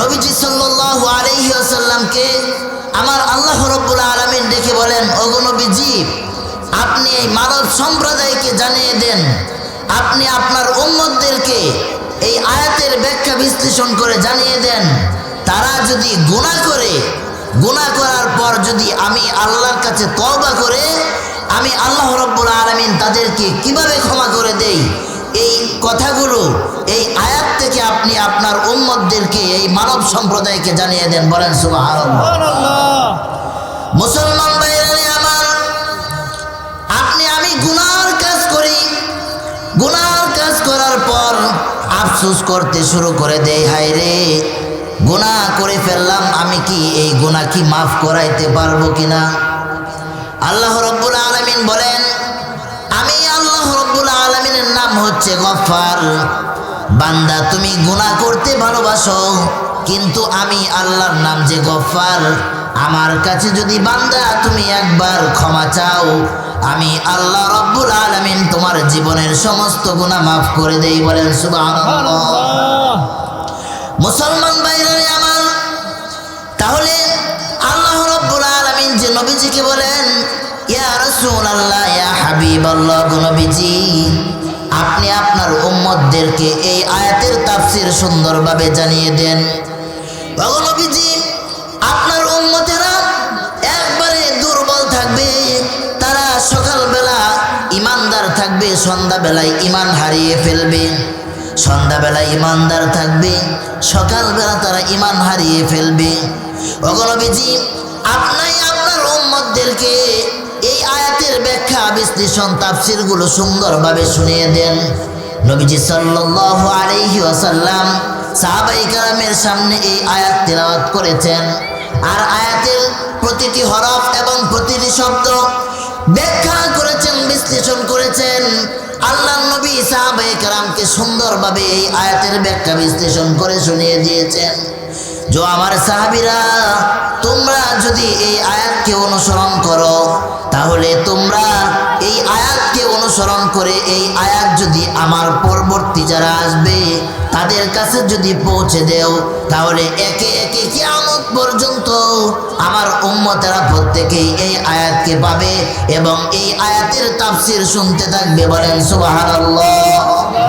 নবীজি সাল্লাল্লাহু আলাইহি ওয়াসাল্লামকে আমার আল্লাহ রব্বুল আলামিন ডেকে বলেন, ওগো নবীজি, আপনি এই মানব সম্প্রদায়কে জানিয়ে দেন। আপনি আপনার উম্মতদেরকে এই আয়াতের ব্যাখ্যা বিশ্লেষণ করে জানিয়ে দেন। তারা যদি গুনাহ করে, গুনাহ করার পর যদি আমি আল্লাহর কাছে তওবা করে, আমি আল্লাহ রব্বুল আলামিন তাদেরকে কীভাবে ক্ষমা করে দেই? এই কথাগুলো উম্মতদেরকে এই মানব সম্প্রদায়কে জানিয়ে দেন বলেন সুবহানাল্লাহ। মুসলমান ভাইরানি আমার আপনি আমি গুনার কাজ করি। গুনার কাজ করার পর আফসোস করতে শুরু করে দেই হায় রে গুনাহ করে ফেললাম আমি কি এই গুণা কি মাফ করাইতে পারব কিনা? আল্লাহ রব্বুল আলামিন বলেন আমি আল্লাহ রব্বুল আলামিনের নাম হচ্ছে গফফার। বান্দা তুমি গুনাহ করতে ভালোবাসো কিন্তু আমি আল্লাহর নাম যে গফফার আমার কাছে যদি বান্দা তুমি একবার ক্ষমা চাও আমি আল্লাহ রব্বুল আলামিন তোমার জীবনের সমস্ত গুনাহ মাফ করে দেই বলেন সুবহানাল্লাহ। মুসলমান বাইরে আমার তাহলে আল্লাহ রব্বুল আলামিন যে নবীজিকে বলেন ইয়া রাসূলুল্লাহ ইয়া হাবিব আল্লাহ নবীজি আপনি আপনার উম্মতদেরকে এই আয়াতের তাফসীর সুন্দরভাবে জানিয়ে দেন। আপনার উম্মতেরা একবারে দুর্বল থাকবে, তারা সকালবেলা ইমানদার থাকবে, সন্ধ্যাবেলায় ইমান হারিয়ে ফেলবে। সন্ধ্যাবেলায় ইমানদার থাকবে, সকালবেলা তারা ইমান হারিয়ে ফেলবে। অগণবীজি আপনাই আপনার উম্মতদেরকে বিশ্লেষণ তাফসিরগুলো সুন্দরভাবে শুনিয়ে দেন। নবীজি সাল্লাল্লাহু আলাইহি ওয়াসাল্লাম সাহাবাই কালামের সামনে এই আয়াত তেলাওয়াত করেছেন। আর আয়াতের প্রতিটি হরফ এবং প্রতিটি শব্দ ব্যাখ্যা করেছেন, বিশ্লেষণ করেছেন। আল্লাহ নবী সাহাবাই কালামকে সুন্দরভাবে এই আয়াতের ব্যাখ্যা বিশ্লেষণ করে শুনিয়ে দিয়েছেন। যে আমার সাহাবিরা, তোমরা যদি এই আয়াতকে অনুসরণ করো, তাহলে তোমরা এই আয়াতকে অনুসরণ করে, এই আয়াত যদি আমার পরবর্তী যারা আসবে, তাদের কাছে যদি পৌঁছে দেও, তাহলে একে একে কিয়ামত পর্যন্ত আমার উম্মতেরা প্রত্যেকেই এই আয়াতকে পাবে এবং এই আয়াতের তাফসির শুনতে থাকবে বলেন সুবহানাল্লাহ।